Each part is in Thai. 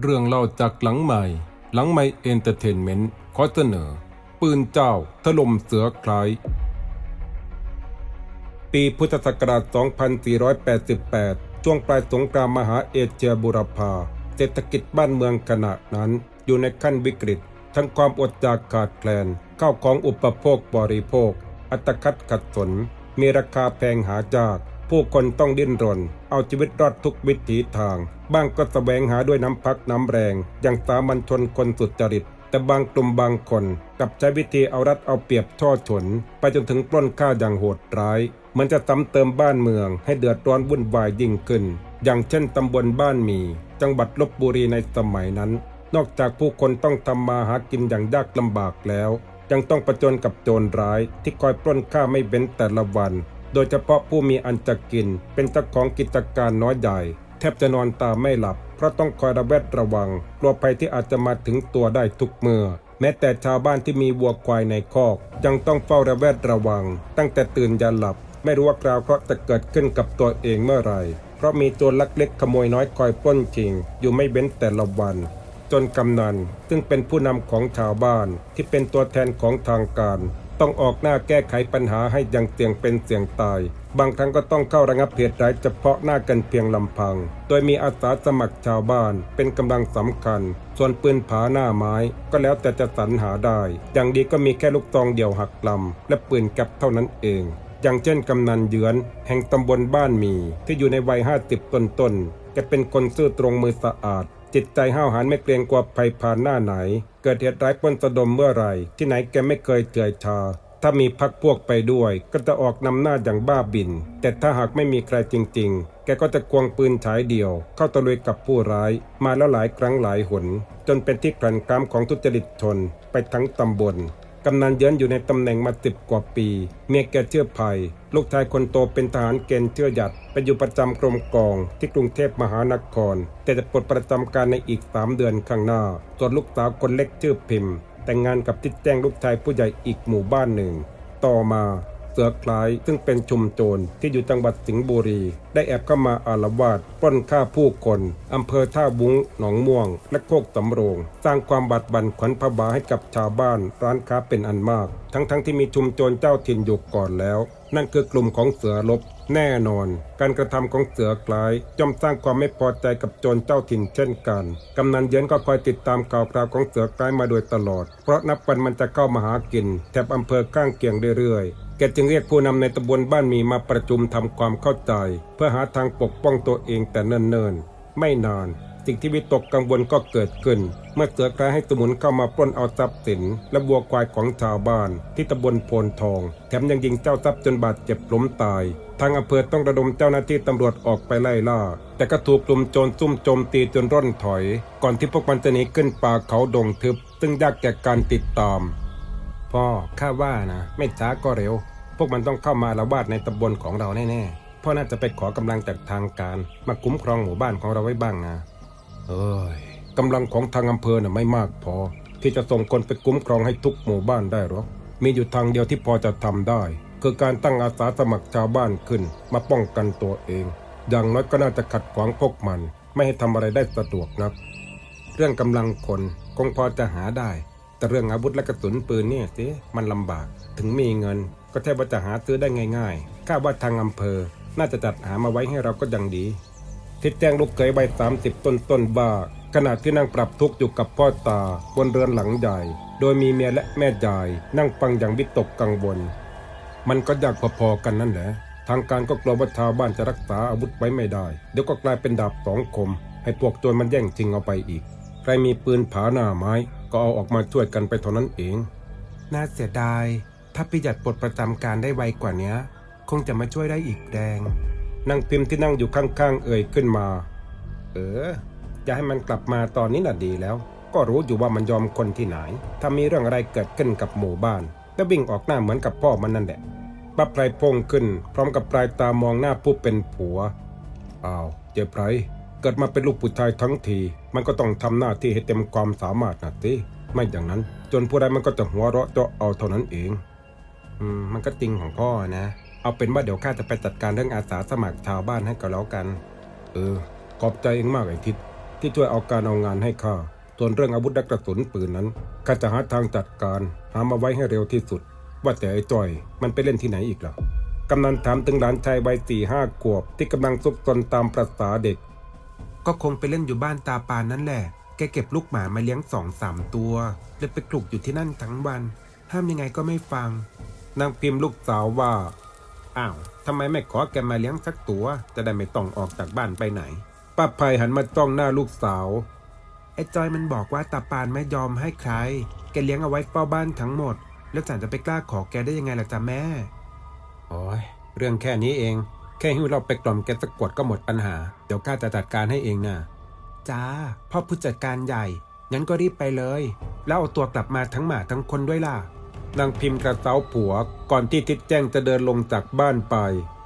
เรื่องเล่าจากหลังใหม่ หลังใหม่เอนเตอร์เทนเมนต์ขอเสนอ ปืนเจ้าถล่มเสือคล้าย ปีพุทธศักราช 2488 ช่วงปลายสงครามมหาเอเชียบุรพา เศรษฐกิจบ้านเมืองขณะนั้น อยู่ในขั้นวิกฤต ทั้งความอดอยากขาดแคลนข้าวของอุปโภคบริโภค อัตคัดขัดสนมีราคาแพงหายาก ผู้คนต้องดิ้นรน เอาชีวิตรอดทุกวิถีทาง บ้างก็แสวงหาด้วยน้ำพักน้ำแรง อย่างสามัญชนคนสุดจริต แต่บางกลุ่มบางคนกับใช้วิธีเอารัดเอาเปรียบช่อฉน ไปจนถึงปล้นฆ่าอย่างโหดร้าย มันจะซ้ำเติมบ้านเมือง ให้เดือดร้อนวุ่นวายยิ่งขึ้น อย่างเช่นตำบลบ้านมี จังหวัดลบบุรีในสมัยนั้น นอกจากผู้คนต้องทำมาหากินอย่างยากลำบากแล้วยังต้องประจนกับโจรร้ายที่คอยปล้นฆ่าไม่เว้นแต่ละวัน โดยเฉพาะผู้มีอันจะกิน เป็นเจ้าของกิจการน้อยใหญ่แทบจะนอนตาไม่หลับ เพราะต้องคอยระแวดระวัง กลัวภัยที่อาจจะมาถึงตัวได้ทุกเมื่อแม้แต่ชาวบ้านที่มีวัวควายในคอกยังต้องเฝ้าระแวดระวัง ตั้งแต่ตื่นยันหลับ ไม่รู้ว่าคราวเคราะห์จะเกิดขึ้นกับตัวเองเมื่อไหร่ เพราะมีโจรลักเล็กขโมยน้อยคอยปล้นจริง อยู่ไม่เว้นแต่ละวัน จนกำนัน ซึ่งเป็นผู้นำของชาวบ้านที่เป็นตัวแทนของทางการ ต้องออกหน้าแก้ไขปัญหาให้อยังเสี่ยงเป็นเสี่ยงตาย บางครั้งก็ต้องเข้าระงับเหตุร้ายเฉพาะหน้ากันเพียงลำพัง โดยมีอาสาสมัครชาวบ้าน เป็นกำลังสำคัญ ส่วนปืนผาหน้าไม้ ก็แล้วแต่จะสรรหาได้ อย่างดีก็มีแค่ลูกตองเดี่ยวหักลำและปืนแก๊ปเท่านั้นเองอย่างเช่นกำนันเยือน แห่งตำบลบ้านมี ที่อยู่ในวัยห้าสิบต้นๆแกเป็นคนซื่อตรงมือสะอาด จิตใจห้าวหาญไม่เกรงกลัวภัยผ่านหน้าไหน เกิดเหตุร้ายป้นสะดมเมื่อไหร่ ที่ไหนแกไม่เคยเจือยชา ถ้ามีพักพวกไปด้วย ก็จะออกนำหน้าอย่างบ้าบิน แต่ถ้าหากไม่มีใครจริง ๆ แกก็จะควงปืนฉายเดียว เข้าตะลุยกับผู้ร้าย มาแล้วหลายครั้งหลายหน จนเป็นที่กลั่นกล้ามของทุจริตชนไปทั้งตำบล กำนันเยินอยู่ในตำแหน่งมาสิบกว่าปี เมียแกเชื่อภัย ลูกชายคนโตเป็นทหารเกณฑ์เชื่อหยัดไปอยู่ประจำกรมกองที่กรุงเทพมหานคร แต่จะปลดประจำการในอีกสามเดือนข้างหน้าส่วนลูกสาวคนเล็กชื่อพิมพ์ แต่งงานกับทิดแจ้งลูกชายผู้ใหญ่อีกหมู่บ้านหนึ่ง ต่อมา เสือคล้าย ซึ่งเป็นชุมโจรที่อยู่จังหวัดสิงห์บุรี ได้แอบเข้ามาอารวาสปล้นฆ่าผู้คนอำเภอท่าวุ้งหนองม่วง และโคกสำโรง สร้างความบาดบั่นขวัญผบาให้กับชาวบ้านร้านค้าเป็นอันมาก ทั้งๆทที่มีชุมโจรเจ้าถิ่นอยู่ก่อนแล้ว นั่นคือกลุ่มของเสือลบแน่นอน การกระทำของเสือคล้ายย่อมสร้างความไม่พอใจกับโจรเจ้าถิ่นเช่นกัน กำนันเย็นก็คอยติดตามข่าวคราวของเสือคล้ายมาโดยตลอด เพราะนับวันมันจะเข้ามาหากิน แถบอำเภอข้างเคียงเรื่อย แกจึงเรียกผู้นำในตำบลบ้านมีมาประชุมทำความเข้าใจ เพื่อหาทางปกป้องตัวเองแต่เนิ่นๆ ไม่นาน สิ่งที่วิตกกังวลก็เกิดขึ้น เมื่อเสือคล้ายให้สมุนเข้ามาปล้นเอาทรัพย์สิน และวัวควายของชาวบ้าน ที่ตำบลโพนทอง แถมยังยิงเจ้าทรัพย์จนบาดเจ็บล้มตาย ทางอำเภอต้องระดมเจ้าหน้าที่ตำรวจออกไปไล่ล่า แต่ก็ถูกกลุ่มโจรซุ่มโจมตีจนร่อนถอย ก่อนที่พวกมันจะหนีขึ้นป่าเขาดงทึบ ซึ่งยากแก่การติดตาม พ่อข้าว่านะ ไม่ช้าก็เร็ว พวกมันต้องเข้ามาละวาดในตำบลของเราแน่ๆพ่อน่าจะไปขอกำลังจากทางการ มาคุ้มครองหมู่บ้านของเราไว้บ้างนะเอ้ยกำลังของทางอำเภอน่ะไม่มากพอ ที่จะส่งคนไปคุ้มครองให้ทุกหมู่บ้านได้หรอกมีอยู่ทางเดียวที่พอจะทำได้ คือการตั้งอาสาสมัครชาวบ้านขึ้น มาป้องกันตัวเอง อย่างน้อยก็น่าจะขัดขวางพวกมัน ไม่ให้ทำอะไรได้สะดวกนัก เรื่องกำลังคนคงพอจะหาได้ แต่เรื่องอาวุธและกระสุนปืนเนี่ยสิมันลำบาก ถึงมีเงิน ก็แทบว่าจะหาซื้อได้ง่ายๆคาดว่าทางอำเภอ น่าจะจัดหามาไว้ให้เราก็ยังดี ทิดแจ้งลูกเขยวัยสามสิบต้นต้นบ้าขณะที่นั่งปรับทุกข์อยู่กับพ่อตาบนเรือนหลังใหญ่ โดยมีเมียและแม่ยายนั่งฟังอย่างวิตกกังวล มันก็ยากพอๆกันนั่นแหละ ทางการก็กลัวว่าชาวบ้านจะรักษาอาวุธไว้ไม่ได้ เดี๋ยวก็กลายเป็นดาบสองคม ให้พวกโจรมันแย่งชิงเอาไปอีก ใครมีปืนผาหน้าไม้ ก็เอาออกมาช่วยกันไปเท่านั้นเอง น่าเสียดาย ถ้าพี่หยัดปลดประจำการได้ไวกว่านี้ คงจะมาช่วยได้อีกแรงนั่งพิมพ์ที่นั่งอยู่ข้างๆ เอ่ยขึ้นมา เออ จะให้มันกลับมาตอนนี้น่ะดีแล้ว ก็รู้อยู่ว่ามันยอมคนที่ไหน ถ้ามีเรื่องอะไรเกิดขึ้นกับหมู่บ้านก็วิ่งออกหน้าเหมือนกับพ่อมันนั่นแหละป้าไพรพงขึ้น พร้อมกับปลายตามองหน้าผู้เป็นผัวอ้าวเจ๊ไพร เกิดมาเป็นลูกผู้ชายทั้งที มันก็ต้องทำหน้าที่ให้เต็มความสามารถนะสิไม่อย่างนั้น จนผู้ใดมันก็จะหัวเราะเจาะเอาเท่านั้นเอง อืมมันก็จริงของพ่อนะ เอาเป็นว่าเดี๋ยวข้าจะไปจัดการเรื่องอาสาสมัครชาวบ้านให้ก็แล้วกัน เออ ขอบใจเองมากไอ้ทิศที่ช่วยเอาการเอางานให้ข้าส่วนเรื่องอาวุธและกระสุนปืนนั้นข้าจะหาทางจัดการ หามาไว้ให้เร็วที่สุด ว่าแต่ไอ้จอย มันไปเล่นที่ไหนอีกล่ะกำนันถามถึงหลานชายวัยสี่ห้าขวบที่กำลังซุกซนตามประษาเด็ก ก็คงไปเล่นอยู่บ้านตาปานนั่นแหละ แกเก็บลูกหมามาเลี้ยงสองสามตัวเลยไปกลุกอยู่ที่นั่นทั้งวัน ห้ามยังไงก็ไม่ฟัง นางพิมพ์ลูกสาวว่า อ้าวทำไมไม่ขอแกมาเลี้ยงสักตัว จะได้ไม่ต้องออกจากบ้านไปไหน ป้าภัยหันมาจ้องหน้าลูกสาว ไอ้จอยมันบอกว่าตาปานไม่ยอมให้ใคร แกเลี้ยงเอาไว้เฝ้าบ้านทั้งหมด แล้วฉันจะไปกล้าขอแกได้ยังไงล่ะจ๊ะแม่ โอ้ยเรื่องแค่นี้เอง แค่หิ้วเราไปกล่อมแกสะกดก็หมดปัญหา เดี๋ยวข้าจะจัดการให้เองนะจ้าพ่อผู้จัดการใหญ่ งั้นก็รีบไปเลย แล้วเอาตัวกลับมาทั้งหมาทั้งคนด้วยล่ะ นางพิมพ์กระเซ้าผัว ก่อนที่ทิดแจ้งจะเดินลงจากบ้านไป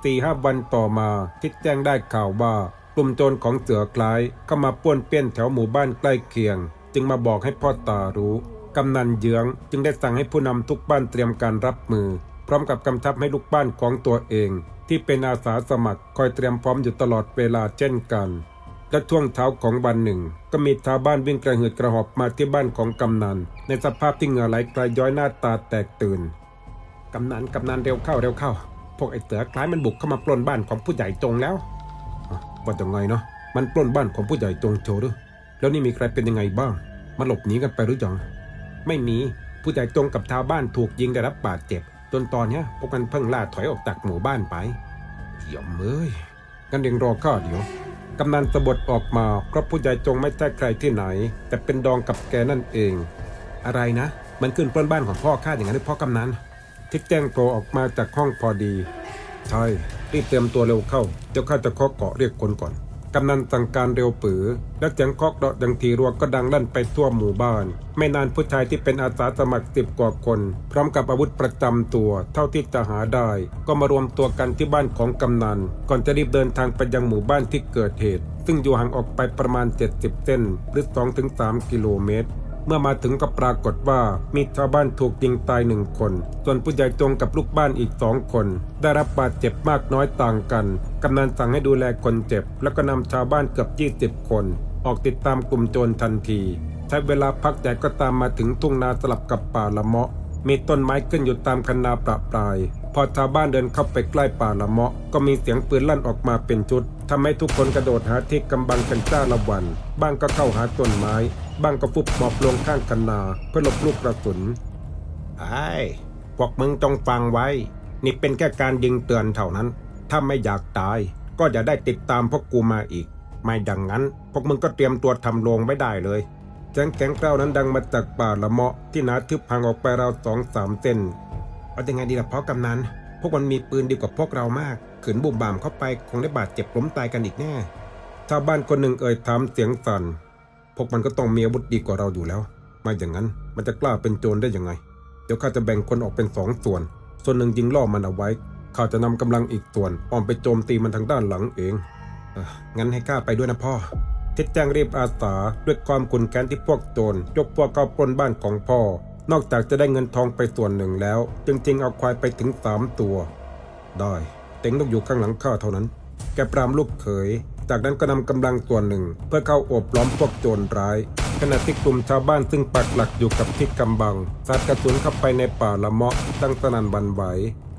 สี่ห้าวันต่อมาทิดแจ้งได้ข่าวว่า กลุ่มโจรของเสือคล้ายเข้ามาป้วนเปี้ยนแถวหมู่บ้านใกล้เคียง จึงมาบอกให้พ่อตารู้ กำนันเยื้องจึงได้สั่งให้ผู้นำทุกบ้านเตรียมการรับมือ พร้อมกับกำชับให้ลูกบ้านของตัวเอง ที่เป็นอาสาสมัครคอยเตรียมพร้อมอยู่ตลอดเวลาเช่นกัน และช่วงเช้าของวันหนึ่ง ก็มีชาวบ้านวิ่งกระหืดกระหอบมาที่บ้านของกำนัน ในสภาพที่เหงื่อไหลกลายย้อยหน้าตาแตกตื่นกำนันกำนันเร็วเข้าเร็วเข้า พวกไอ้เสือคล้ายมันบุกเข้ามาปล้นบ้านของผู้ใหญ่จงแล้วว่าจะไงเนาะมันปล้นบ้านของผู้ใหญ่จงโจหรือแล้วนี่มีใครเป็นยังไงบ้างมันหลบหนีกันไปหรือยังไม่มีผู้ใหญ่จงกับชาวบ้านถูกยิงได้รับบาดเจ็บ จนตอนเนี้ยพวกมันเพิ่งล่าถอยออกจากหมู่บ้านไปเยี่ยมเอ้ยงั้นเดี๋ยวรอข้าเดี๋ยวกำนันสะบดออกมาเพราะผู้ใหญ่จงไม่ใช่ใครที่ไหน แต่เป็นดองกับแกนั่นเอง อะไรนะ มันขึ้นปล้นบ้านของพ่อข้าอย่างนั้นหรือพ่อกำนันทิดแจ้งโตออกมาจากห้องพอดี ใช่รีบเตรียมตัวเร็วเข้า เดี๋ยวข้าจะเคาะเกาะเรียกคนก่อน กำนันสั่งการเร็วปือ และเสียงเคาะเดาะดังทีรัวก็ดังลั่นไปทั่วหมู่บ้าน ไม่นานผู้ชายที่เป็นอาสาสมัครสิบกว่าคน พร้อมกับอาวุธประจำตัว เท่าที่จะหาได้ ก็มารวมตัวกันที่บ้านของกำนัน ก่อนจะรีบเดินทางไปยังหมู่บ้านที่เกิดเหตุ ซึ่งอยู่ห่างออกไปประมาณ 70 เส้นหรือ2-3 กิโลเมตร เมื่อมาถึงก็ปรากฏว่ามีชาวบ้านถูกยิงตายหนึ่งคน ส่วนผู้ใหญ่จงกับลูกบ้านอีกสองคน ได้รับบาดเจ็บมากน้อยต่างกัน กำนันสั่งให้ดูแลคนเจ็บ แล้วก็นำชาวบ้านเกือบ 20 คน ออกติดตามกลุ่มโจรทันที ใช้เวลาพักใหญ่ก็ตามมาถึงทุ่งนาสลับกับป่าละเมาะมีต้นไม้ขึ้นอยู่ตามคันนาประปราย พอชาวบ้านเดินเข้าไปใกล้ป่าละเมาะ ก็มีเสียงปืนลั่นออกมาเป็นชุดทำให้ทุกคนกระโดดหาที่กำบังกันจ้าละวัน บ้างก็เข้าหาต้นไม้ บ้างก็ฟุบหมอบลงข้างคันนาเพื่อหลบลูกกระสุนไอ้พวกมึงจงฟังไว้ นี่เป็นแค่การยิงเตือนเท่านั้น ถ้าไม่อยากตาย ก็อย่าได้ติดตามพวกกูมาอีก ไม่ดังนั้น พวกมึงก็เตรียมตัวทำโรงไว้ได้เลยเสียงแข็งกร้าวนั้นดังมาจากป่าละเมาะที่หนาทึบห่างออกไปราวสองสามเส้น เอายังไงดีล่ะพ่อกำนันพวกมันมีปืนดีกว่าพวกเรามาก ขืนบุ่มบ่ามเข้าไปคงได้บาดเจ็บล้มตายกันอีกแน่ชาวบ้านคนหนึ่งเอ่ยถามเสียงสั่น พวกมันก็ต้องมีอาวุธดีกว่าเราอยู่แล้วไม่อย่างนั้นมันจะกล้าเป็นโจรได้ยังไง เดี๋ยวข้าจะแบ่งคนออกเป็นสองส่วน ส่วนหนึ่งยิงล่อมันเอาไว้ ข้าจะนำกำลังอีกส่วนอ้อมไปโจมตีมันทางด้านหลังเองเอองั้นให้ข้าไปด้วยนะพ่อทิดแจ้งรีบอาสาด้วยความขุนแค้นที่พวกโจรยกพวกเข้าปล้นบ้านของพ่อ นอกจากจะได้เงินทองไปส่วนหนึ่งแล้ว จึงจริงๆเอาควายไปถึงสามตัว ได้เต็งต้องอยู่ข้างหลังข้าเท่านั้น แกปรามลูกเขย จากนั้นก็นำกำลังส่วนหนึ่ง เพื่อเข้าโอบล้อมพวกโจรร้าย ขณะที่กลุ่มชาวบ้านซึ่งปักหลักอยู่กับที่กำบังสาดกระสุนเข้าไปในป่าละเมาะตั้งสนันหวันไหว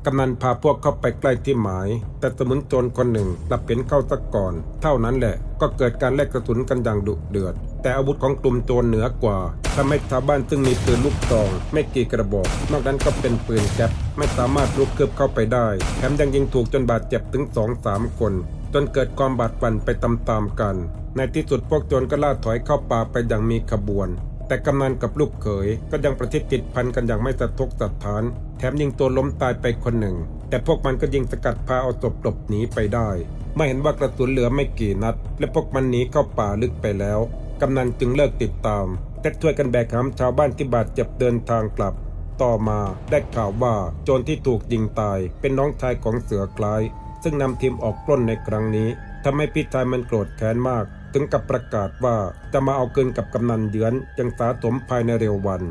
กำนันพาพวกเข้าไปใกล้ที่หมาย แต่สมุนโจรคนหนึ่งกลับเห็นเข้าซะก่อน เท่านั้นแหละก็เกิดการแลกกระสุนกันอย่างดุเดือด แต่อาวุธของกลุ่มโจรเหนือกว่าทำให้ชาวบ้านซึ่งมีปืนลูกซองไม่กี่กระบอก นอกนั้นก็เป็นปืนแก๊ปไม่สามารถลุกคืบเข้าไปได้แถมยังยิงถูกจนบาดเจ็บถึงสองสามคน จนเกิดความบาดหวั่นไปตามๆกัน ในที่สุดพวกโจรก็ล่าถอยเข้าป่าไปอย่างมีขบวน แต่กำนันกับลูกเขยก็ยังประชิดติดพันกันอย่างไม่สะทกสะท้าน แถมยิงตัวล้มตายไปคนหนึ่ง แต่พวกมันก็ยิงสกัดพาเอาศพหลบหนีไปได้ไม่เห็นว่ากระสุนเหลือไม่กี่นัด และพวกมันหนีเข้าป่าลึกไปแล้ว กำนันจึงเลิกติดตามแต่ช่วยกันแบกหามชาวบ้านที่บาดเจ็บเดินทางกลับ ต่อมาได้ข่าวว่าโจรที่ถูกยิงตายเป็นน้องชายของเสือคล้าย ซึ่งนำทีมออกปล้นในครั้งนี้ทำให้พี่ชายมันโกรธแค้นมาก ถึงกับประกาศว่าจะมาเอาเกินกับกำนันเยือนยังสาสมภายในเร็ววัน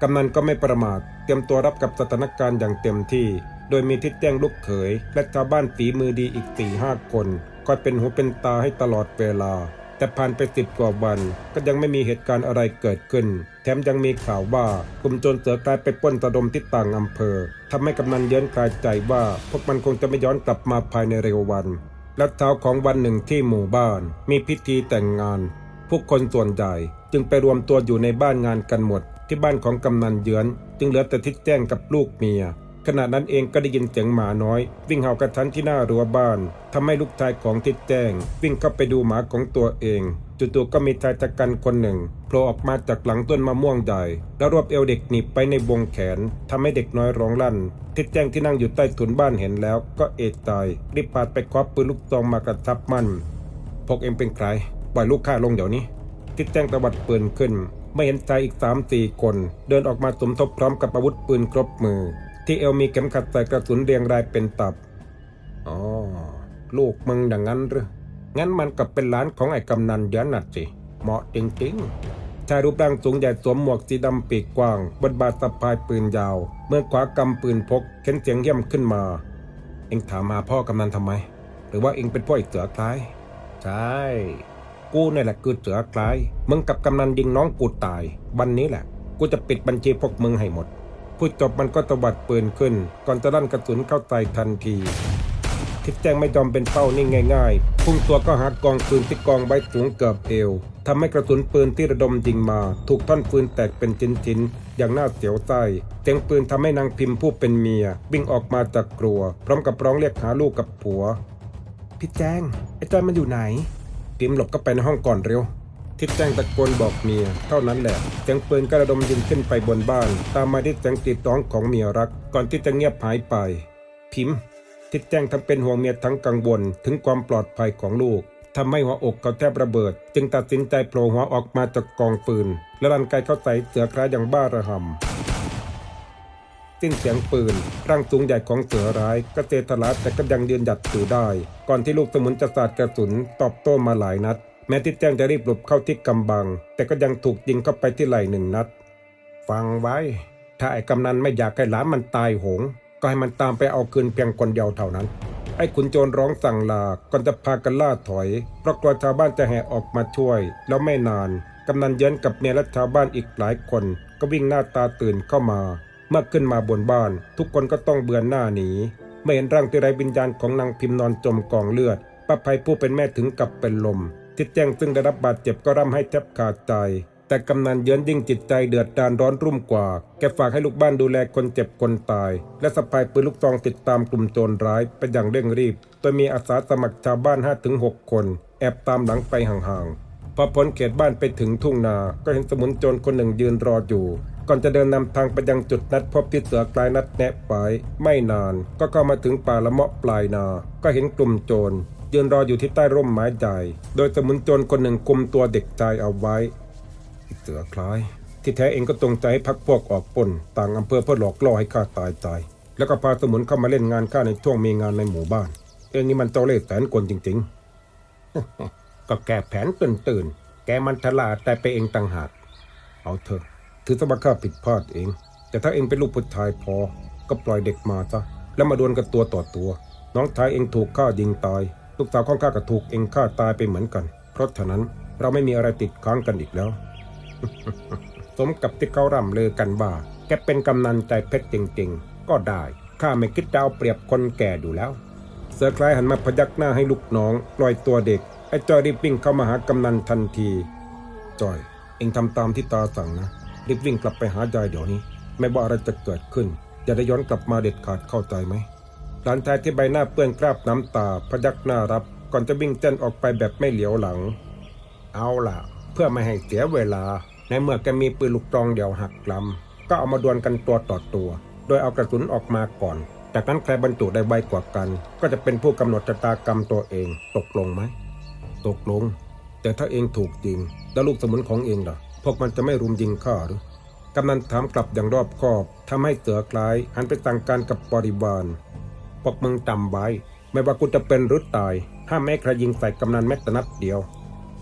กำนันก็ไม่ประมาทเตรียมตัวรับกับสถานการณ์อย่างเต็มที่ โดยมีทิศแจ้งลูกเขย และชาวบ้านฝีมือดีอีกสี่ห้าคนคอยเป็นหูเป็นตาให้ตลอดเวลา แต่ผ่านไปสิบกว่าวัน ก็ยังไม่มีเหตุการณ์อะไรเกิดขึ้น แถมยังมีข่าวว่ากลุ่มโจรเสือกลายไปป้นตะดมที่ต่างอำเภอทำให้กำนันเยินกลายใจว่า พวกมันคงจะไม่ย้อนกลับมาภายในเร็ววันและเช้าของวันหนึ่งที่หมู่บ้าน มีพิธีแต่งงาน ผู้คนส่วนใหญ่จึงไปรวมตัวอยู่ในบ้านงานกันหมด ที่บ้านของกำนันเยือน จึงเหลือแต่ทิดแจ้งกับลูกเมีย ขณะนั้นเองก็ได้ยินเสียงหมาน้อย วิ่งเห่ากระชั้นที่หน้ารั้วบ้านทำให้ลูกชายของทิดแจ้ง วิ่งเข้าไปดูหมาของตัวเองจู่ๆก็มีชายจักรันคนหนึ่งโผล่ออกมาจากหลังต้นมะม่วงใหญ่แล้วรวบเอวเด็กหนีไปในวงแขนทำให้เด็กน้อยร้องลั่น ทิดแจ้งที่นั่งอยู่ใต้ถุนบ้านเห็นแล้ว ก็เอะใจรีบพาดไปคว้าปืนลูกซองมากระชับมันพวกเอ็งเป็นใครปล่อยลูกข้าลงเดี๋ยวนี้ทิดแจ้งตวัดปืนขึ้นไม่เห็นชายอีกสามสี่คน เดินออกมาสมทบพร้อมกับอาวุธปืนครบมือ ที่เอวมีเข็มขัดใส่กระสุนเรียงรายเป็นตับ อ๋อ ลูกมึงดังนั้นหรือ งั้นมันกับเป็นหลานของไอ้กำนันเดียนัดสิ เหมาะจริงๆ ชายรูปร่างสูงใหญ่สวมหมวกสีดำปีกกว้าง บนบาสะพายปืนยาว เมื่อขวากำปืนพก เข็นเสียงเยี่ยมขึ้นมา เอ็งถามหาพ่อกำนันทำไม หรือว่าเอ็งเป็นพ่อไอ้เสือคล้าย ใช่ กูนี่แหละคือเสือคล้าย มึงกับกำนันยิงน้องกูตาย วันนี้แหละ กูจะปิดบัญชีพวกมึงให้หมด พูดจบมันก็ตวัดปืนขึ้น ก่อนจะลั่นกระสุนเข้าใส่ทันทีทิดแจ้งไม่ยอมเป็นเป้านิ่งง่ายๆ พุ่งตัวก็หากองปืนที่กองไว้สูงเกือบเอวทำให้กระสุนปืนที่ระดมยิงมา ถูกท่อนปืนแตกเป็นชิ้นๆ อย่างน่าเสียวไส้เสียงปืนทำให้นางพิมพ์ผู้เป็นเมีย วิ่งออกมาจากครัว พร้อมกับร้องเรียกหาลูกกับผัว พี่แจ้งไอ้จอยมันอยู่ไหน พิมพ์หลบก็ไปในห้องก่อนเร็ว ทิดแจ้งตะโกนบอกเมีย เท่านั้นแหละเสียงปืนก็ระดมยิงขึ้นไปบนบ้าน ตามมาด้วยเสียงกรีดร้องของเมียรัก ก่อนที่จะเงียบหายไป พิมพ์ ทิดแจ้งทั้งเป็นห่วงเมียทั้งกังวลถึงความปลอดภัยของลูกทำให้หัวอกเขาแทบระเบิด จึงตัดสินใจโผล่หัวออกมาจากกองฟืน และรันไกเข้าใส่เสือคล้ายอย่างบ้าระห่ำสิ้นเสียงปืน ร่างสูงใหญ่ของเสือร้ายก็เจตลาดแต่ก็ยังยืนหยัดอยู่ได้ ก่อนที่ลูกสมุนจะสาดกระสุนตอบโต้มาหลายนัด แม้ที่แจ้งจะรีบหลบเข้าที่กำบัง แต่ก็ยังถูกยิงเข้าไปที่ไหล่หนึ่งนัด ฟังไว้ ถ้าไอ้กำนันไม่อยากให้หลานมันตายโหง ก็ให้มันตามไปเอาคืนเพียงคนเดียวเท่านั้น ไอ้ขุนโจรร้องสั่งลาก่อนจะพากันล่าถอย เพราะกลัวชาวบ้านจะแห่ออกมาช่วย แล้วไม่นานกำนันเยินกับเมียและชาวบ้านอีกหลายคน ก็วิ่งหน้าตาตื่นเข้ามา เมื่อขึ้นมาบนบ้าน ทุกคนก็ต้องเบือนหน้าหนีไม่เห็นร่างที่ไร้วิญญาณของนางพิมพ์นอนจมกองเลือดป้าภัยผู้เป็นแม่ถึงกับเป็นลม ทิดแจ้งซึ่งได้รับบาดเจ็บก็ร่ำให้แทบขาดใจแต่กำนันเยือนยิ่งจิตใจเดือดดานร้อนรุ่มกว่า แกฝากให้ลูกบ้านดูแลคนเจ็บคนตาย และสะพายปืนลูกซองติดตามกลุ่มโจรร้ายไปอย่างเร่งรีบ โดยมีอาสาสมัครชาวบ้าน 5-6 คน แอบตามหลังไปห่างๆ พอพ้นเขตบ้านไปถึงทุ่งนา ก็เห็นสมุนโจรคนหนึ่งยืนรออยู่ ก่อนจะเดินนำทางไปยังจุดนัดพบที่เสือกลายนัดแนะไว้ไม่นาน ก็เข้ามาถึงป่าละเมาะปลายนา ก็เห็นกลุ่มโจร ยืนรออยู่ที่ใต้ร่มไม้ใหญ่ โดยสมุนโจรคนหนึ่งคุมตัวเด็กชายเอาไว้เสือคล้าย ที่แท้เองก็ตรงใจให้พักพวกออกปนต่างอำเภอเพื่อหลอกล่อให้ข้าตายใจแล้วก็พาสมุนเข้ามาเล่นงานข้าในช่วงมีงานในหมู่บ้าน เองนี่มันเจ้าเล่ห์แสนกลจริงๆ ก็แกแผนตื่นตื่น แกมันฉลาดแต่ไปเองต่างหาก เอาเถอะถือสมข้าผิดพลาดเอง แต่ถ้าเองเป็นลูกผู้ชายพอ ก็ปล่อยเด็กมาซะแล้วมาดวลกันตัวต่อตัว น้องชายเองถูกข้ายิงตาย ลูกสาวของข้าก็ถูกเองฆ่าตายไปเหมือนกัน เพราะฉะนั้นเราไม่มีอะไรติดค้างกันอีกแล้ว สมกับที่เขาร่ำลือกันว่า แกเป็นกำนันใจเพชรจริง ๆ ก็ได้ข้าไม่คิดจะเอาเปรียบคนแก่ดูแล้ว เสือคลายหันมาพยักหน้าให้ลูกน้องปล่อยตัวเด็กไอ้จอยรีบวิ่งเข้ามาหากำนันทันทีจอย เองทำตามที่ตาสั่งนะรีบวิ่งกลับไปหายายเดี๋ยวนี้ ไม่ว่าอะไรจะเกิดขึ้นอย่าได้ย้อนกลับมาเด็ดขาดเข้าใจไหม หลานชายที่ใบหน้าเปื้อนคราบน้ำตาพยักหน้ารับก่อนจะวิ่งเต้นออกไปแบบไม่เหลียวหลัง เอาล่ะ เพื่อไม่ให้เสียเวลา ในเมื่อแกมีปืนลูกตรองเดี่ยวหักลำก็เอามาดวลกันตัวต่อตัว โดยเอากระสุนออกมาก่อน จากนั้นใครบรรจุได้ไวกว่ากัน ก็จะเป็นผู้กำหนดชะตากรรมตัวเอง ตกลงไหม ตกลง แต่ถ้าเองถูกยิง แล้วลูกสมุนของเองล่ะ พวกมันจะไม่รุมยิงข้าหรือกำนันถามกลับอย่างรอบคอบทำให้เสือคล้ายหันไปสั่งการกับบริวาร พวกมึงจำไว้ ไม่ว่ากูจะเป็นหรือตายห้ามแม้ใครยิงใส่กำนันแม้แต่นัดเดียว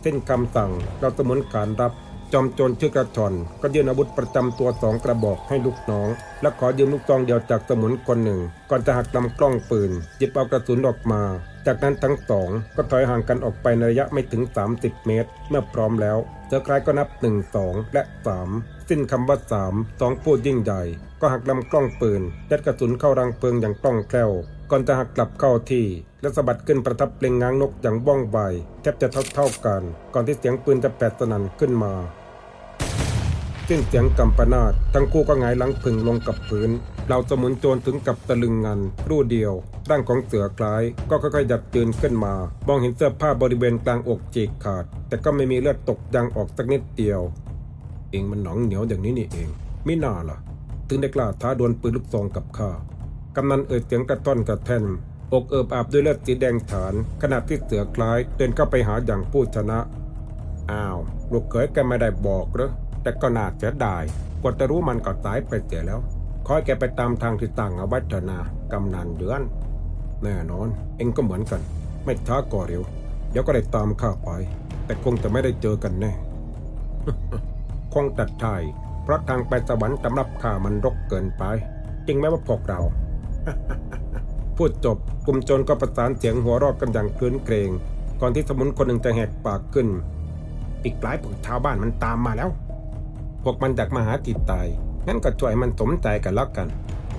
เส้นคำสั่งเราสมุนการรับ จอมโจรชื่อกระชอน ก็ยื่นอาวุธประจำตัวสองกระบอกให้ลูกน้อง และขอยืมลูกซองเดียวจากสมุนคนหนึ่ง ก่อนจะหักลำกล้องปืนหยิบเอากระสุนออกมา จากนั้นทั้งสองก็ถอยห่างกันออกไปในระยะไม่ถึง 30 เมตร เมื่อพร้อมแล้วเสือคล้ายก็นับ 1 2 และ 3 สิ้นคำว่า3สองพูดยิ่งใหญ่ ก็หักลำกล้องปืนยัดกระสุนเข้ารังเพลิงอย่างคล่องแคล่วก่อนจะหักกลับเข้าที่ และสะบัดขึ้นประทับเปล่งง้างนกอย่างว่องไวแทบจะเท่าเท่ากัน ก่อนที่เสียงปืนจะแผดสนั่นขึ้นมา สิ้นเสียงกำปนาดทั้งคู่ก็หงายหลังพึงลงกับพื้นเราสมุนโจรถึงกับตะลึงงันรู่เดียวร่างของเสือคล้าย ก็ค่อยๆหยัดยืนขึ้นมา มองเห็นเสื้อผ้าบริเวณกลางอกฉีกขาด แต่ก็ไม่มีเลือดตกยังออกสักนิดเดียว เองมันหนองเหนียวอย่างนี้นี่เองไม่น่าล่ะถึงได้กล้าท้าดวลปืนลูกซองกับข้ากำนันเอ่ยเสียงกระต้อนกระแท่นอกเอิบอาบด้วยเลือดสีแดงฉาน ขณะที่เสือคล้ายเดินเข้าไปหาอย่างผู้ชนะอ้าวลูกเขยแกไม่ได้บอกหรอ แต่ก็น่าเสียดายกว่าจะรู้มันก็ตายไปเสียแล้ว คอยแกไปตามทางที่ตั้งเอาไว้เถนากำนันเดือน แน่นอน เองก็เหมือนกัน ไม่ช้าก็เร็ว เดี๋ยวก็ได้ตามข้าไป แต่คงจะไม่ได้เจอกันแน่ คงตัดทายเพราะทางไปสวรรค์สำหรับข้ามันรกเกินไป จริงไหมว่าพวกเรา พูดจบกลุ่มโจรก็ประสานเสียงหัวเราะกันอย่างคลื้นเกรง ก่อนที่สมุนคนหนึ่งจะแหกปากขึ้น อีกหลายพวกชาวบ้านมันตามมาแล้ว พวกมันอยากมาหาติดตาย งั้นก็ช่วยมันสมใจกันล้วกัน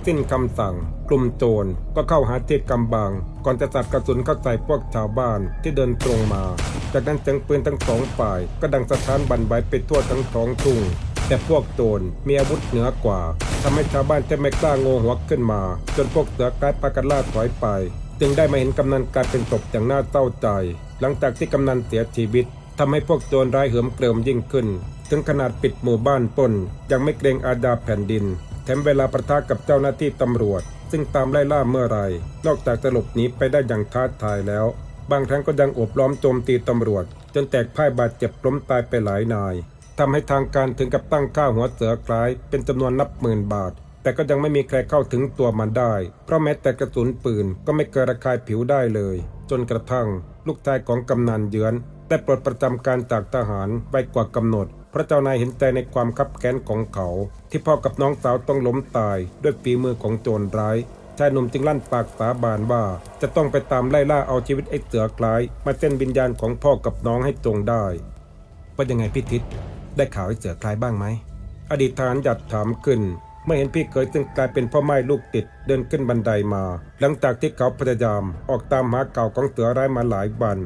สิ้นคำสั่ง กลุ่มโจรก็เข้าหาเที่กำบังก่อนจะสัดกระสุนเข้าใส่พวกชาวบ้านที่เดินตรงมา จากนั้นเสียงปืนทั้งสองฝ่าย ก็ดังสะท้านบันไหวไปทั่วทั้งท้องทุ่งแต่พวกโจรมีอาวุธเหนือกว่าทำให้ชาวบ้านจะไม่กล้าโงหัวขึ้นมา จนพวกเสือกลายปากันล่าถอยไป จึงได้มาเห็นกำนันกลายเป็นศพอย่างน่าเศร้าใจ หลังจากที่กำนันเสียชีวิตทำให้พวกโจรร้ายเหิมเกริมยิ่งขึ้น ถึงขนาดปิดหมู่บ้านปนยังไม่เกรงอาญาแผ่นดิน แถมเวลาประทะกับเจ้าหน้าที่ตำรวจ ซึ่งตามไล่ล่าเมื่อไรนอกจากจะหลบหนีไปได้อย่างท้าทายแล้ว บางครั้งก็ยังโอบล้อมโจมตีตำรวจ จนแตกพ่ายบาดเจ็บล้มตายไปหลายนายทำให้ทางการถึงกับตั้งค่าหัวเสือคล้าย เป็นจำนวนนับหมื่นบาท แต่ก็ยังไม่มีใครเข้าถึงตัวมันได้ เพราะแม้แต่กระสุนปืนก็ไม่เกินระคายผิวได้เลย จนกระทั่ง ลูกชายของกำนันเยือนได้ปลดประจำการจากทหารไว้กว่ากำหนด พระเจ้านายเห็นใจในความคับแค้นของเขา ที่พ่อกับน้องสาวต้องล้มตายด้วยฝีมือของโจรร้ายชายหนุ่มจึงลั่นปากสาบานว่า จะต้องไปตามไล่ล่าเอาชีวิตไอ้เสือคลาย มาเส้นวิญญาณของพ่อกับน้องให้จงได้ว่ายังไงพี่ทิศได้ข่าวไอ้เสือคลายบ้างไหมอดีตทหารหยัดถามขึ้นเมื่อเห็นพี่เคยซึ่งกลายเป็นพ่อไม้ลูกติดเดินขึ้นบันไดมา หลังจากที่เขาพยายามออกตามหาเก่าของเสือร้ายมาหลายวัน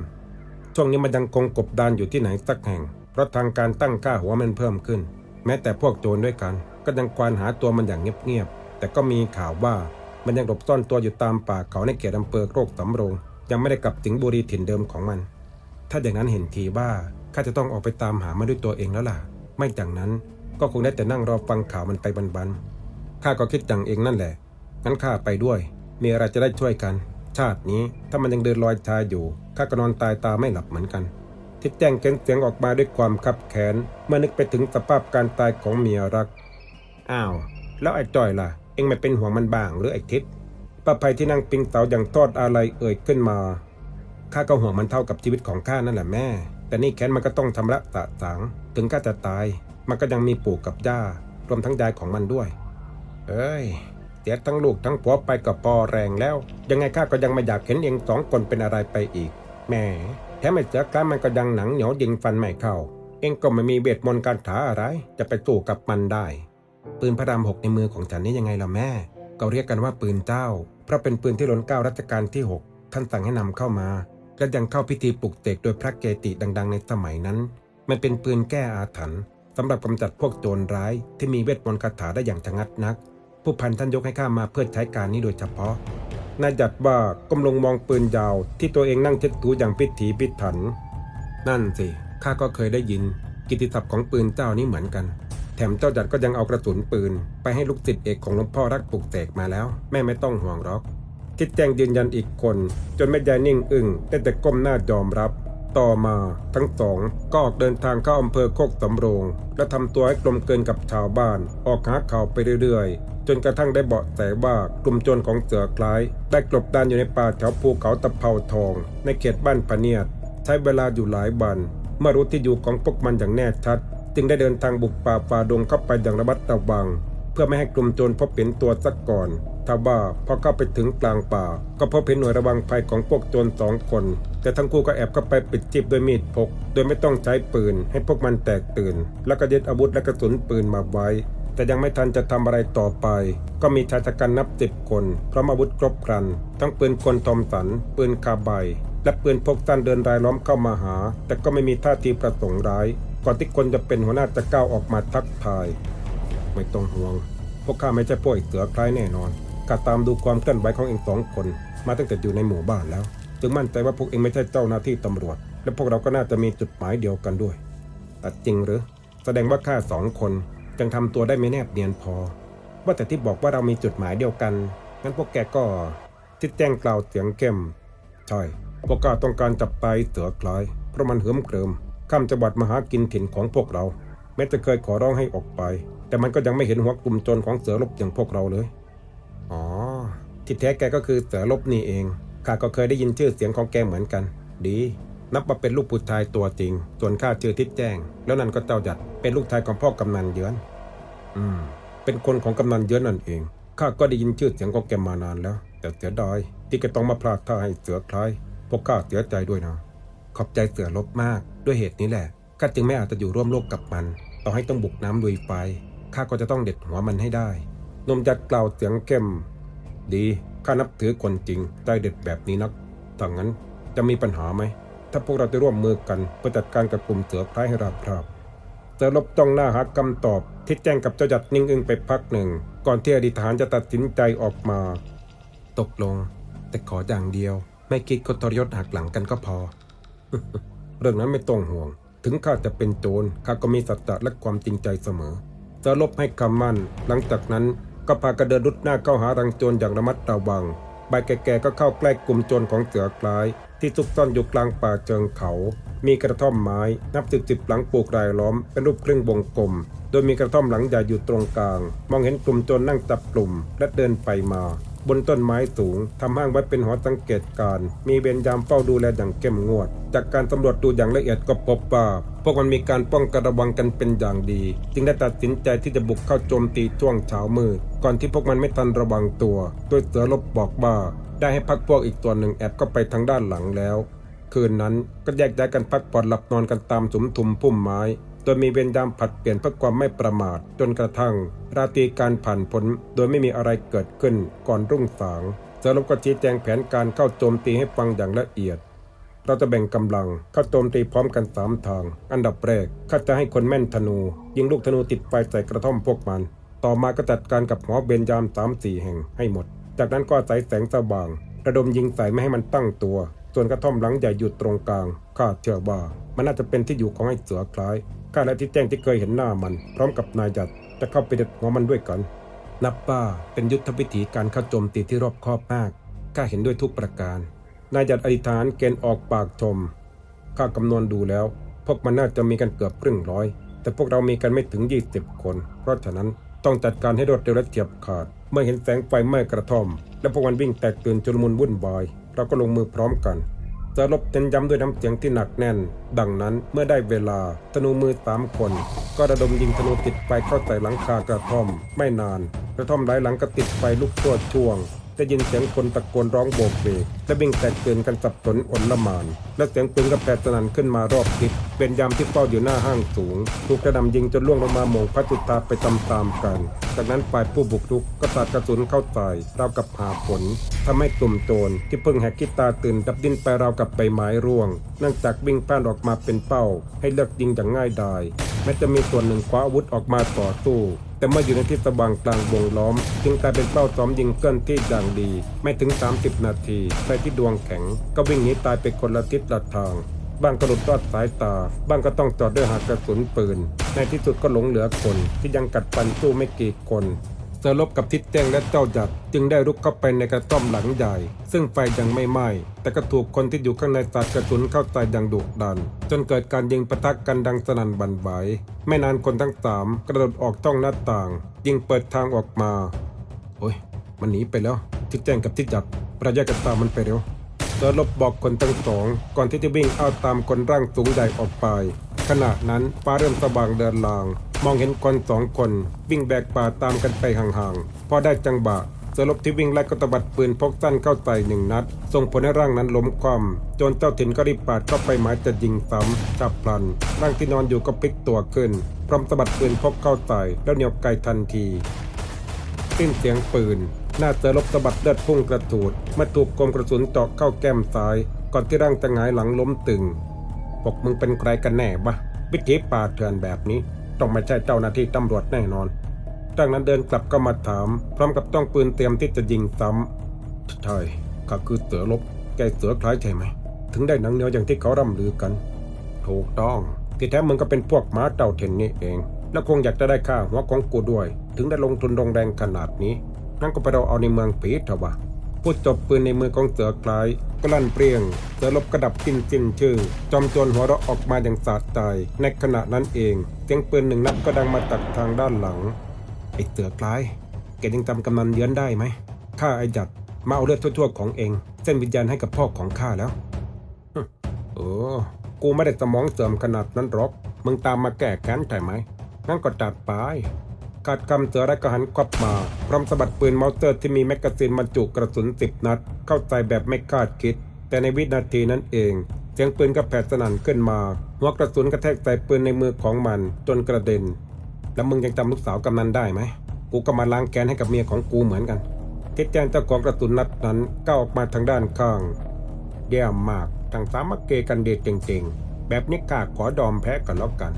ช่วงนี้มันยังคงกบดานอยู่ที่ไหนสักแห่ง เพราะทางการตั้งค่าหัวมันเพิ่มขึ้น แม้แต่พวกโจรด้วยกัน ก็ยังควานหาตัวมันอย่างเงียบๆแต่ก็มีข่าวว่ามันยังหลบซ่อนตัวอยู่ตามป่าเขาในเขตอำเภอโรคสำโรง ยังไม่ได้กลับถึงบุรีถิ่นเดิมของมัน ถ้าอย่างนั้นเห็นทีว่าข้าจะต้องออกไปตามหามันด้วยตัวเองแล้วล่ะ ไม่อย่างนั้นก็คงได้แต่นั่งรอฟังข่าวมันไปบันๆข้าก็คิดอย่างเองนั่นแหละ งั้นข้าไปด้วย มีอะไรจะได้ช่วยกัน ชาตินี้ถ้ามันยังเดินลอยชายอยู่ข้าก็นอนตายตาไม่หลับเหมือนกัน ทิดแจ้งเค้นเสียงออกมาด้วยความคับแค้นเมื่อนึกไปถึงสภาพการตายของเมียรัก อ้าว แล้วไอ้จอยล่ะ เอ็งไม่เป็นห่วงมันบ้างหรือไอ้ทิศป้าภัยที่นั่งปิงเสาอย่างทอดอะไรเอ่ยขึ้นมา ข้าก็ห่วงมันเท่ากับชีวิตของข้านั่นแหละแม่ แต่นี่แค้นมันก็ต้องทำละสะสางถึงข้าจะตาย มันก็ยังมีปู่กับย่ารวมทั้งยายของมันด้วย เอ้ยเสียทั้งลูกทั้งผัวไปก็พอแรงแล้ว ยังไงข้าก็ยังไม่อยากเห็นเองสองคนเป็นอะไรไปอีก แหม่ มไอ้เสือกล้ามันก็ยังหนังเหนียวยิงฟันไม่เข้า เองก็ไม่มีเวทมนการถาอะไร จะไปสู้กับมันได้ ปืนพระรามหกในมือของฉันนี่ยังไงล่ะแม่ ก็เรียกกันว่าปืนเจ้า เพราะเป็นปืนที่ล้นเกล้ารัชกาลที่ 6 ท่านสั่งให้นำเข้ามา และยังเข้าพิธีปลุกเสกโดยพระเกติดัง ๆ ในสมัยนั้น มันเป็นปืนแก้อาถรรพ์สำหรับกำจัดพวกโจรร้ายที่มีเวทมนต์คาถาได้อย่างชะงัดนัก ผู้พันท่านยกให้ข้ามาเพื่อใช้การนี้โดยเฉพาะนายจัดว่าก้มลงมองปืนยาว ที่ตัวเองนั่งเช็ดถูอย่างพิถีพิถัน นั่นสิข้าก็เคยได้ยิน กิตติศัพท์ของปืนเจ้านี้เหมือนกัน แถมเจ้าจัดก็ยังเอากระสุนปืน ไปให้ลูกศิษย์เอกของหลวงพ่อรักปลุกเสกมาแล้ว แม่ไม่ต้องห่วงหรอกทิดแจงยืนยันอีกคน จนแม่ยายนิ่งอึ้งได้แต่ก้มหน้ายอมรับ ต่อมาทั้งสองก็ออกเดินทางเข้าอำเภอโคกสำโรง และทำตัวให้กลมเกินกับชาวบ้าน ออกหาข่าวไปเรื่อยๆ จนกระทั่งได้เบาะแสว่ากลุ่มโจรของเสือคล้าย ได้กลบดานอยู่ในป่าแถวภูเขาตะเภาทอง ในเขตบ้านพะเนียด ใช้เวลาอยู่หลายวันเมื่อรู้ที่อยู่ของพวกมันอย่างแน่ชัด จึงได้เดินทางบุกป่าฝ่าดงเข้าไปอย่างระมัดระวัง เพื่อไม่ให้กลุ่มโจรพบเห็นตัวสักก่อน ทว่าพอเข้าไปถึงกลางป่า ก็พบเห็นหน่วยระวังภัยของพวกโจรสองคน แต่ทั้งคู่ก็แอบเข้าไปปิดจีบด้วยมีดพก โดยไม่ต้องใช้ปืน ให้พวกมันแตกตื่น แล้วก็ยึดอาวุธและกระสุนปืนมาไว้ แต่ยังไม่ทันจะทำอะไรต่อไป ก็มีชายชะกันนับสิบคนพร้อมอาวุธครบครัน ทั้งปืนกลทอมสัน ปืนคาไบและปืนพกสั้นเดินรายล้อมเข้ามาหา แต่ก็ไม่มีท่าทีประสงค์ร้าย ก่อนที่คนจะเป็นหัวหน้าจะก้าวออกมาทักทาย ไม่ต้องห่วง พวกข้าไม่ใช่พวกเสือคล้ายแน่นอน ข้าตามดูความเคลื่อนไหวของเองสองคน มาตั้งแต่อยู่ในหมู่บ้านแล้ว จึงมั่นใจว่าพวกเองไม่ใช่เจ้าหน้าที่ตำรวจ และพวกเราก็น่าจะมีจุดหมายเดียวกันด้วย แต่จริงหรือ แสดงว่าข้าสองคนยังทำตัวได้ไม่แนบเนียนพอ ว่าแต่ที่บอกว่าเรามีจุดหมายเดียวกันงั้นพวกแกก็ที่แจ้งกล่าวเสียงเข้มใช่พวกข้าต้องการจับตายเสือคล้ายเพราะมันเหิมเกริมข้ามจังหวัดมาหากินถิ่นของพวกเรา แม้จะเคยขอร้องให้ออกไป แต่มันก็ยังไม่เห็นหัวกลุ่มโจรของเสือรบอย่างพวกเราเลย อ๋อ ที่แท้แกก็คือเสือรบนี่เอง ข้าก็เคยได้ยินชื่อเสียงของแกเหมือนกัน ดี นับว่าเป็นลูกผู้ชายตัวจริง ส่วนข้าชื่อทิดแจ้ง แล้วนั่นก็เจ้าหยัด เป็นลูกชายของพ่อกำนันเยือน อืม เป็นคนของกำนันเยือนนั่นเอง ข้าก็ได้ยินชื่อเสียงของแกมานานแล้ว แต่เสียดายที่แกต้องมาพลาดท่าให้เสือคล้าย พวกข้าเสียใจด้วยนะ ขอบใจเสือลบมาก ด้วยเหตุนี้แหละ ข้าจึงไม่อาจจะอยู่ร่วมโลกกับมัน ต่อให้ต้องบุกน้ำลุยไฟ ข้าก็จะต้องเด็ดหัวมันให้ได้ นมจัดกล่าวเสียงเข้ม ดีข้านับถือคนจริงใจเด็ดแบบนี้นักถ้างั้นจะมีปัญหาไหม ถ้าพวกเราจะร่วมมือกันเพื่อจัดการกับกลุ่มเสือคล้ายให้ราบคราบเสือลบจ้องหน้าหาคำตอบ ที่แจ้งกับเจ้าหยัดนิ่งอึ้งไปพักหนึ่ง ก่อนที่อดีตทหารจะตัดสินใจออกมา ตกลง แต่ขออย่างเดียว ไม่คิดกดทรยศหักหลังกันก็พอ เรื่องนั้นไม่ต้องห่วง ถึงข้าจะเป็นโจรข้าก็มีสัจจะและความจริงใจเสมอเสือลบให้คำมั่น หลังจากนั้น ก็พากระเดินรุดหน้าเข้าหารังโจรอย่างระมัดระวังใบแก่ๆก็เข้าใกล้กลุ่มโจรของเสือคล้าย ที่ซุกซ่อนอยู่กลางป่าเจิงเขา มีกระท่อมไม้นับสิบสิบหลังปลูกรายล้อมเป็นรูปครึ่งวงกลม โดยมีกระท่อมหลังใหญ่อยู่ตรงกลาง มองเห็นกลุ่มโจรนั่งจับกลุ่มและเดินไปมา บนต้นไม้สูงทำห้างไว้เป็นหอสังเกตการ มีเวรยามเฝ้าดูแลอย่างเข้มงวด จากการสำรวจดูอย่างละเอียดก็พบว่าพวกมันมีการป้องกันระวังกันเป็นอย่างดี จึงได้ตัดสินใจที่จะบุกเข้าโจมตีช่วงเช้ามืดก่อนที่พวกมันไม่ทันระวังตัวโดยเสือลบบอกว่าได้ให้พักพวกอีกตัวหนึ่งแอบเข้าไปทางด้านหลังแล้ว คืนนั้นก็แยกย้ายกันพักผ่อนหลับนอนกันตามสุมทุมพุ่มไม้ โดยมีเวรยามผัดเปลี่ยนเพื่อความไม่ประมาท จนกระทั่ง ราตรีการผ่านพ้นโดยไม่มีอะไรเกิดขึ้นก่อนรุ่งสางเสือลบก็ชี้แจงแผนการเข้าโจมตีให้ฟังอย่างละเอียดเราจะแบ่งกำลังเข้าโจมตีพร้อมกันสามทาง อันดับแรกข้าจะให้คนแม่นธนู ยิงลูกธนูติดไฟใส่กระท่อมพวกมัน ต่อมาก็จัดการกับหมอเบญยามสามสี่แห่งให้หมด จากนั้นก็อาศัยแสงสว่าง ระดมยิงใส่ไม่ให้มันตั้งตัว ส่วนกระท่อมหลังใหญ่อยู่ตรงกลางข้าเชื่อว่ามันน่าจะเป็นที่อยู่ของไอ้เสือคล้ายข้าและที่แจ้งที่เคยเห็นหน้ามัน พร้อมกับนายหยัดจะเข้าไปเด็ดหัวมันด้วยกัน นับว่าเป็นยุทธวิธีการเข้าโจมตีที่รอบคอบมากข้าเห็นด้วยทุกประการ นายหยัดอธิษฐานเกณฑ์ออกปากชมข้าคำนวณดูแล้ว พวกมันน่าจะมีกันเกือบครึ่งร้อย แต่พวกเรามีกันไม่ถึง 20 คน เพราะฉะนั้นต้องจัดการให้รวดเร็วและเฉียบขาด เมื่อเห็นแสงไฟไหม้กระท่อม และพวกมันวิ่งแตกตื่นจุลมุนวุ่นวาย เราก็ลงมือพร้อมกันจะลบเน้นย้ำด้วยน้ำเสียงที่หนักแน่น ดังนั้นเมื่อได้เวลาธนูมือสามคน ก็ระดมยิงธนูติดไฟเข้าใส่หลังคากระท่อม ไม่นาน กระท่อมหลายหลังก็ติดไฟลุกตัวช่วง ได้ยินเสียงคนตะโกนร้องโบกเบกและวิ่งแตกตื่นกันสับสนอนละมาน และเสียงปืนก็แผดสนั่นขึ้นมารอบทิศเป็นยามที่เฝ้าอยู่หน้าห้างสูง ถูกกระหนำยิงจนล่วงลงมาหมงพระจุตาไปตามๆกัน จากนั้นฝ่ายผู้บุกรุกก็สาดกระสุนเข้าใส่ราวกับหาผลทำให้กลุ่มโจรที่เพิ่งแหกคิดตาตื่นดับดิ้นไปราวกับใบไม้ร่วง เนื่องจากวิ่งพลาดออกมาเป็นเป้า ให้เลือกยิงอย่างง่ายดายแม้จะมีส่วนหนึ่งคว้าอาวุธออกมาต่อสู้ แต่เมื่ออยู่ในที่สว่างกลางวงล้อม จึงกลายเป็นเป้าซ้อมยิงเกินที่ดังดี ไม่ถึง 30 นาทีใครที่ดวงแข็ง ก็วิ่งหนีตายไปคนละทิศละทางบ้างก็หลุดรอดสายตา บ้างก็ต้องจอดด้วยหากกระสุนปืน ในที่สุดก็หลงเหลือคนที่ยังกัดฟันสู้ไม่กี่คน เซอร์ลบกับทิศแจ้งและเจ้าหยัด จึงได้รุกเข้าไปในกระท่อมหลังใหญ่ ซึ่งไฟยังไม่ไหม้แต่ก็ถูกคนที่อยู่ข้างในสาดกระสุนเข้าใส่อย่างดุดัน จนเกิดการยิงปะทะกันดังสนั่นบันไหวไม่นานคนทั้งสามกระโดดออกช่องหน้าต่าง ยิงเปิดทางออกมาโอ้ย มันหนีไปแล้วทิศแจ้งกับทิศจัดประยะกันตามมันไปเร็วเธอลบบอกคนทั้งสองก่อนที่จะวิ่งเอาตามคนร่างสูงใหญ่ออกไป ขณะนั้นฟ้าเริ่มสว่างเดินลาง มองเห็นคนสองคนวิ่งแบกป่าตามกันไปห่างๆ พอได้จังบะเสือลบที่วิ่งไล่ก็ตบัดปืนพกสั้นเข้าใส่หนึ่งนัด ส่งผลให้ร่างนั้นล้มคว่ำจนเจ้าถิ่นก็รีบปาดเข้าไปหมายจะยิงซ้ำจับพลัน ร่างที่นอนอยู่ก็พลิกตัวขึ้น พร้อมสะบัดปืนพกเข้าใส่แล้วเหนียวไกลทันทีสิ้นเสียงปืน หน้าเสือลบสะบัดเลือดพุ่งกระถูดมื่อถูกกลมกระสุนเจาะเข้าแก้มซ้าย ก่อนที่ร่างจะหงายหลังล้มตึงบอกมึงเป็นใครกันแน่บะวิธีป่าเถื่อนแบบนี้ ต้องไม่ใช่เจ้าหน้าที่ตำรวจแน่นอน จากนั้นเดินกลับก็มาถาม พร้อมกับต้องปืนเตรียมที่จะยิงซ้ำใช่ข้าคือเสือลบ แกเสือคล้ายใช่ไหม ถึงได้หนังเหนียวอย่างที่เขาร่ำลือกัน ถูกต้อง ที่แท้มึงก็เป็นพวกม้าเต่าเทนนี่เอง แล้วคงอยากจะได้ค่าหัวของกูด้วย ถึงได้ลงทุนลงแรงขนาดนี้ งั้นก็ไปเราเอาในเมืองผีเถอะวะ พูดจบปืนในมือของเสือคล้ายก็ลั่นเปรี้ยงเสือลบกระดับกินจินชื่อ จอมโจรหัวเราะออกมาอย่างสาดใจในขณะนั้นเองเสียงปืนหนึ่งนัดก็ดังมาจากทางด้านหลังไอ้เสือคล้ายแกยังจำกำนันเยือนได้ไหมข้าไอ้จัดมาเอาเลือดทั่วๆของเอง เส้นวิญญาณให้กับพ่อของข้าแล้วเออกูไม่ได้สมองเสื่อมขนาดนั้นหรอกมึงตามมาแก้แค้นใช่ไหมงั้นก็จัดไป ขาดคำเสือและก็หันควับมา พร้อมสะบัดปืนมาสเตอร์ที่มีแมกกาซีนบรรจุกระสุนสิบนัด เข้าใจแบบไม่คาดคิด แต่ในวินาทีนั้นเอง เสียงปืนก็แผดสนั่นขึ้นมา หัวกระสุนกระแทกใส่ปืนในมือของมันจนกระเด็น แล้วมึงยังจำลูกสาวกำนันได้ไหม กูก็มาล้างแค้นให้กับเมียของกูเหมือนกันทิศแจ้งเจ้าของกระสุนนัดนั้นก้าวออกมาทางด้านข้างเยี่ยมมากทั้งสามัคเกกันเดชเก่งๆ แบบนี้ข้าขอดอมแพ้กันแล้วกัน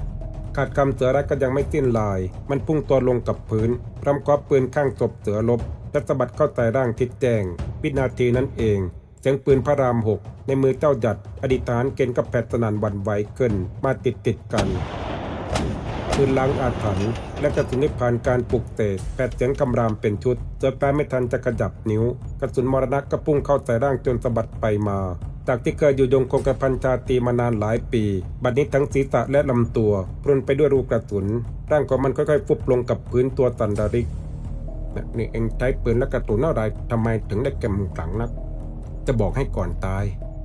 ขาดคำเสือรักก็ยังไม่สิ้นลาย มันพุ่งตัวลงกับพื้นพร้อมคว้าปืนข้างศพเสือลบและสะบัดเข้าใต้ร่างทิศแจงวินาทีนั้นเองเสียงปืนพระรามหกในมือเจ้าหยัด อดีตทหารเกณฑ์ก็แผดสนันวันไหวขึ้นมาติดติดกันปืนล้างอาถรรพ์และกระสุนที่ผ่านการปลุกเสกแผดเสียงคำรามเป็นชุดเสือแปรไม่ทันจะขยับนิ้ว กระสุนมรณะก็พุ่งเข้าใส่ร่างจนสะบัดไปมา จากที่เคยอยู่ยงคงกระพันชาตีมานานหลายปี บัดนี้ทั้งศีรษะและลำตัวพรุนไปด้วยรูกระสุน ร่างของมันค่อยๆฟุบลงกับพื้นตัวสันดาริกนี่เองใช้ปืนและกระสุนอะไรทำไมถึงได้เก็มขลังนัก จะบอกให้ก่อนตาย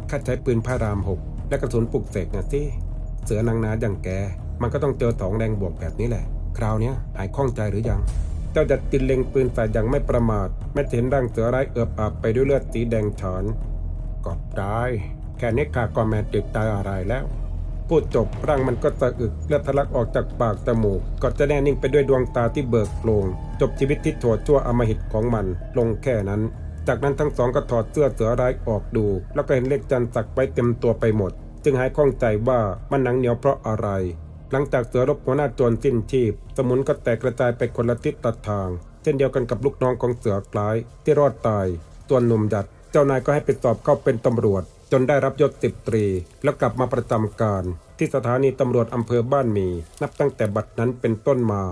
ข้าใช้ปืนพระรามหกและกระสุนปลุกเสกนะสิเสือนางนาอย่างแก มันก็ต้องเจอสองแรงบวกแบบนี้แหละ คราวนี้หายข้องใจหรือยังเจ้าจัดตินเล็งปืนใส่อย่างไม่ประมาทแม้เห็นร่างเสือร้ายเอือบอาบไปด้วยเลือดสีแดงฉาน กอบได้แค่นี้ข้าก็แม่ติดตายอะไรแล้ว พูดจบร่างมันก็สะอึกเลือดทะลักออกจากปากจมูกก็จะแน่นิ่งไปด้วยดวงตาที่เบิกโปร่งจบชีวิตที่โถดชั่วอมหิตของมัน ลงแค่นั้น จากนั้นทั้งสองก็ถอดเสื้อเสือร้ายออกดู แล้วก็เห็นเลขจันทร์สักไว้เต็มตัวไปหมด จึงหายข้องใจว่ามันหนังเหนียวเพราะอะไรหลังจากเสือรบหัวหน้าโจรสิ้นชีพ สมุนก็แตกกระจายไปคนละทิศตัดทาง เช่นเดียวกันกับลูกน้องของเสือคล้ายที่รอดตายส่วนหนุ่มหยัด เจ้านายก็ให้ไปสอบเข้าเป็นตำรวจ จนได้รับยศสิบตรี แล้วกลับมาประจำการ ที่สถานีตำรวจอำเภอบ้านมี นับตั้งแต่บัดนั้นเป็นต้นมา